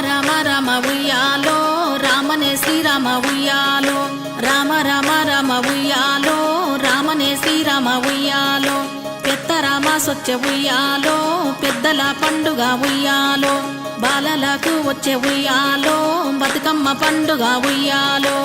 రామ రామ ఉయ్యాలో రామనే శ్రీరామ ఉయ్యాలో. రామ రామ రామ ఉయ్యాలో రామనే శ్రీరామ ఉయ్యాలో. పెద్ద రామ సొచ్చ ఉయ్యాలో పెద్దల పండుగ ఉయ్యాలో. బాలలకు వచ్చే ఉయ్యాలో బతుకమ్మ పండుగ ఉయ్యాలో.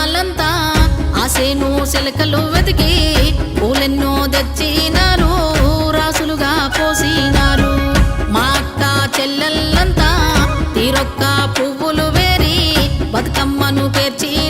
పెద్దాలంతా ఆసేను శిలకలు వెతికి పూలెన్నో తెచ్చినారు రాసులుగా పోసినారు. మా అక్క చెల్లెళ్ళంతా తీరొక్క పువ్వులు వేరి బతుకమ్మను పేర్చినారు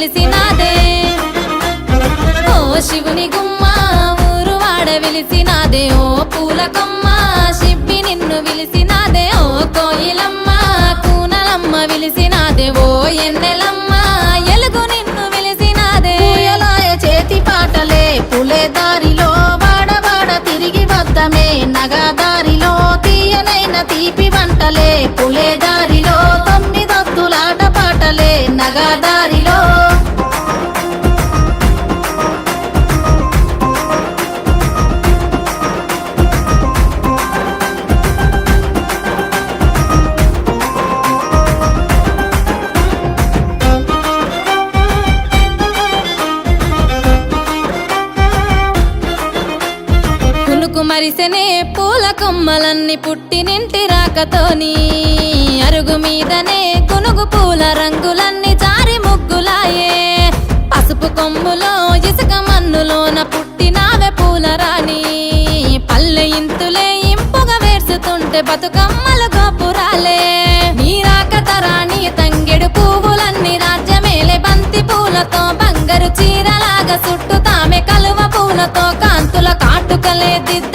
వెలిసినాదే ఓ శివుని గుమ్మ ఊరు వాడ వెలిసినాదే. ఓ పూల కొమ్మ శిబ్బి నిన్ను విలిసినాదే. ఓ కోయిలమ్మ కూనలమ్మ విలిసినాదే. ఓ ఎన్నెలమ్మ ఎలుగు నిన్ను విలిసినాదే. ఎలాయ చేతి పాటలే పులే దారిలో వాడవాడ తిరిగి వద్దమే. నగదారిలో తీయనైన తీపి వంటలే పులే దారి కొమ్మలన్నీ పుట్టినింటి రాకతోని అరుగు మీదనే గునుగు పూల రంగులన్నీ జారి ముగ్గులాయే. పసుపు కొమ్ములో ఇసుక మన్నులోన పుట్టినావే పూల రాణి. పల్లె ఇంతులే ఇంపుగా వేర్చుతుంటే బతుకమ్మలు గోపురాలే. నీరాక తరాణి తంగెడు పువ్వులన్నీ రాజ్యమేలే. బంతి పూలతో బంగారు చీరలాగా చుట్టూ తామె కలువ పూలతో కాంతుల కాటుకలే దిద్ద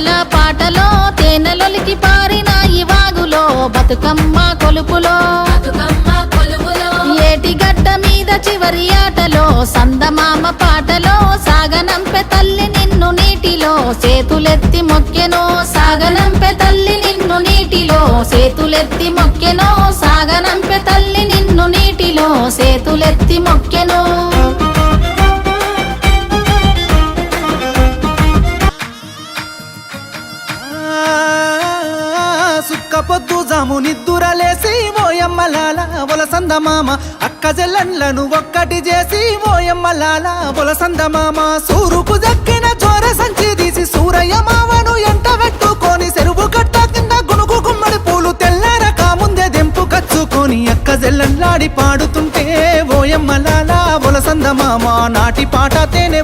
పాటల పాటలో తేనెలొలికి పారిన ఈ వాగులో బతుకమ్మ కొలుపులో. బతుకమ్మ ఏటి గడ్డ మీద చివరి ఆటలో సందమామ పాటలో సాగనంపె తల్లి నిన్ను నీటిలో సేతులెత్తి మొక్కెనో సాగనంపె తల్లి నిన్ను నీటిలో సేతులెత్తి మొక్కెనో సాగనంపె తల్లి నిన్ను నీటిలో సేతులెత్తి మొక్కెనో. మామ అక్క జల్లన్లను ఒక్కటి చేసి ఓయమ్మలాల ఒలసంద మామ సూరుకు దక్కిన చోర సంచి తీసి సూరయ్య మావను ఎంట పెట్టుకొని చెరువు కట్ట కింద గునుగు గుమ్మడి పూలు తెల్లార ముందే దెంపు కచ్చుకొని అక్క జల్లన్లాడి పాడుతుంటే ఓయమ్మలాల ఒలసంద మామ నాటి పాట తేనె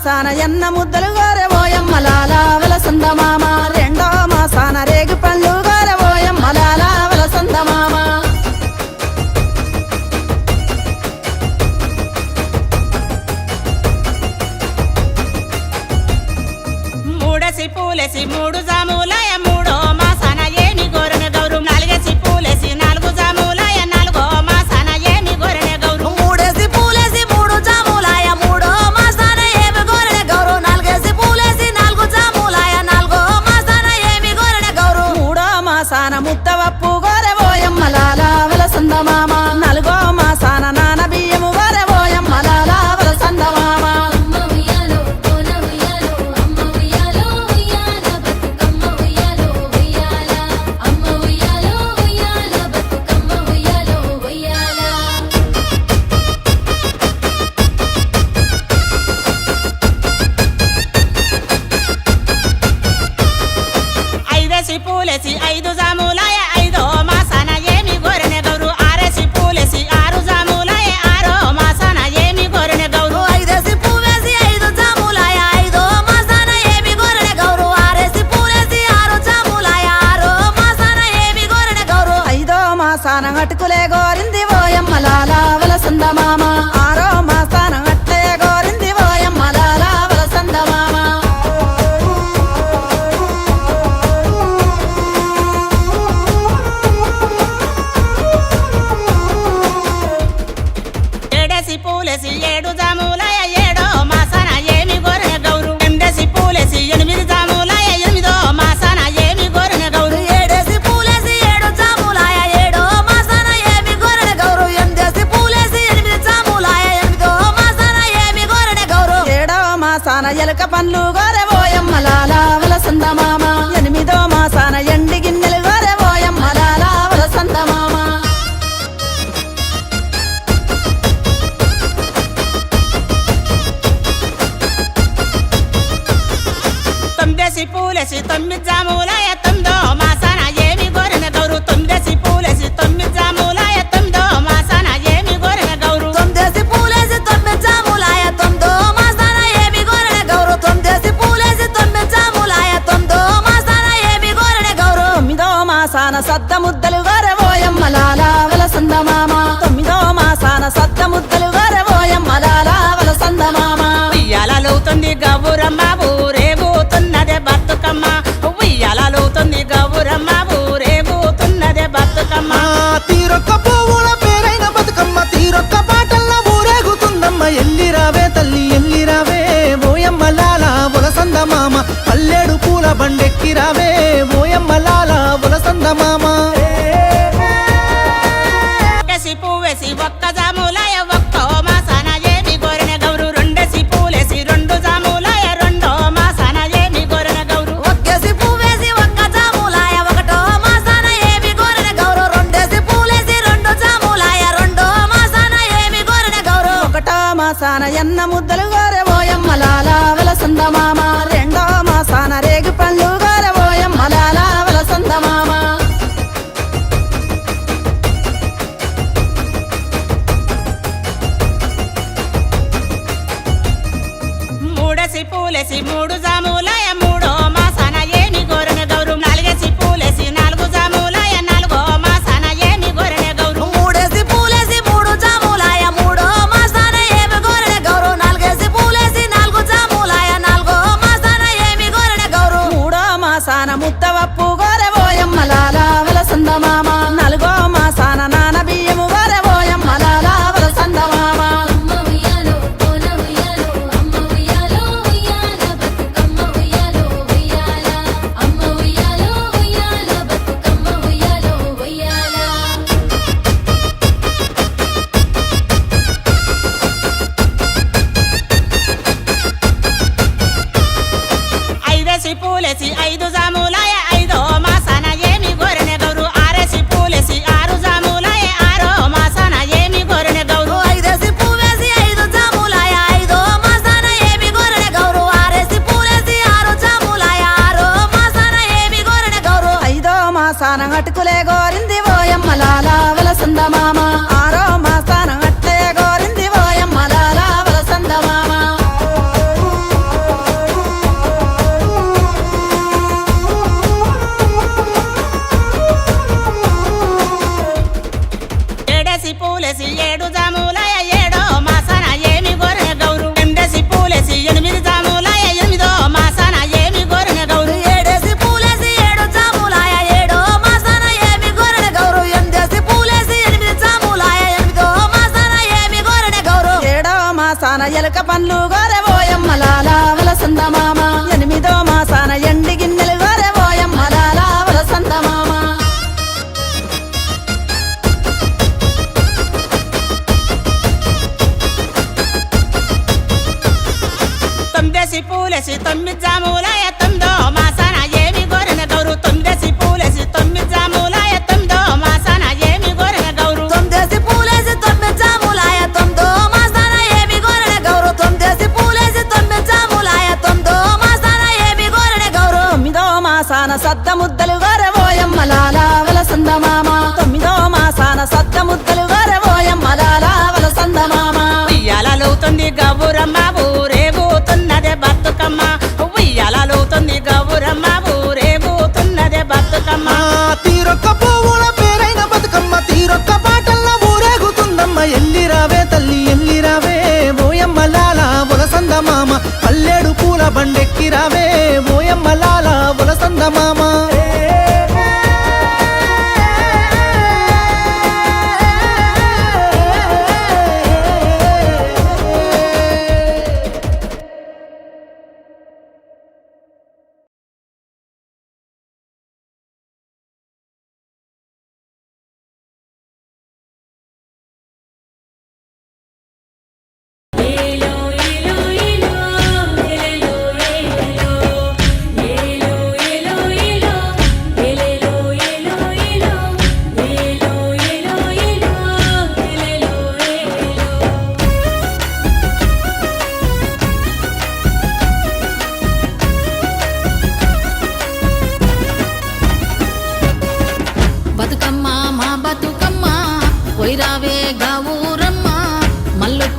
మాసాన ఎన్న ముద్దలు గోరె ఓయమ్మలాల వలసంద మామ రెండో మాసాన రేగు పళ్ళు మాసాన సద్ద ముద్దలు వరవోయమ్మ లాలావల సందమామ. తొమ్మిదో మాసాన సద్ద ముద్దలు వరవోయమ్మ లాలావల సందమామ. ఉయ్యాలవుతుంది గౌరమ్మ ఊరేగుతున్నదే బతుకమ్మ. ఉయ్యాలవుతుంది గౌరమ్మ ఊరేగుతున్నదే బతుకమ్మ. తీరొక్క పువ్వుల పేరైన బతుకమ్మ తీరొక్క పాటల్ల ఊరేగుతుందమ్మ. ఎల్లి రావే తల్లి ఎల్లి రావే ఓయమ్మ లాలా సందమామ. పల్లెడు పూల బండెక్కి రావే ఓయమ్మ mama తొమ్మిదేసి పూలేసి తొమ్మిది జాముల ఎత్తందో మాసాన ఏమి గోరిన గౌరు? తొమ్మిదేసి పూలేసి తొమ్మిది జాముల ఎత్తందో మాసాన ఏమి గోరిన గౌరు? తొమ్మిదేసి పూలేసి తొమ్మిది జాముల ఎత్తందో మాసాన ఏమి గోరిన గౌరు? తొమ్మిదేసి పూలేసి తొమ్మిది జాముల ఎత్తందో మాసాన ఏమి గోరిన గౌరు? తొమ్మిదో మాసాన సద్ద ముద్దలు గోరవోయమ్మ లాలా వలసంద మామ. తొమ్మిదో మాసాన సద్ద ముద్దలు గోరవోయమ్మ లాలా వలసంద మామ. ఇయ్యాలవుతుంది గౌరమ్మ బండెక్కిరావే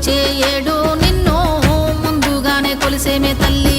చేయడు నిన్ను. ముందుగానే కొలిసేమే తల్లి.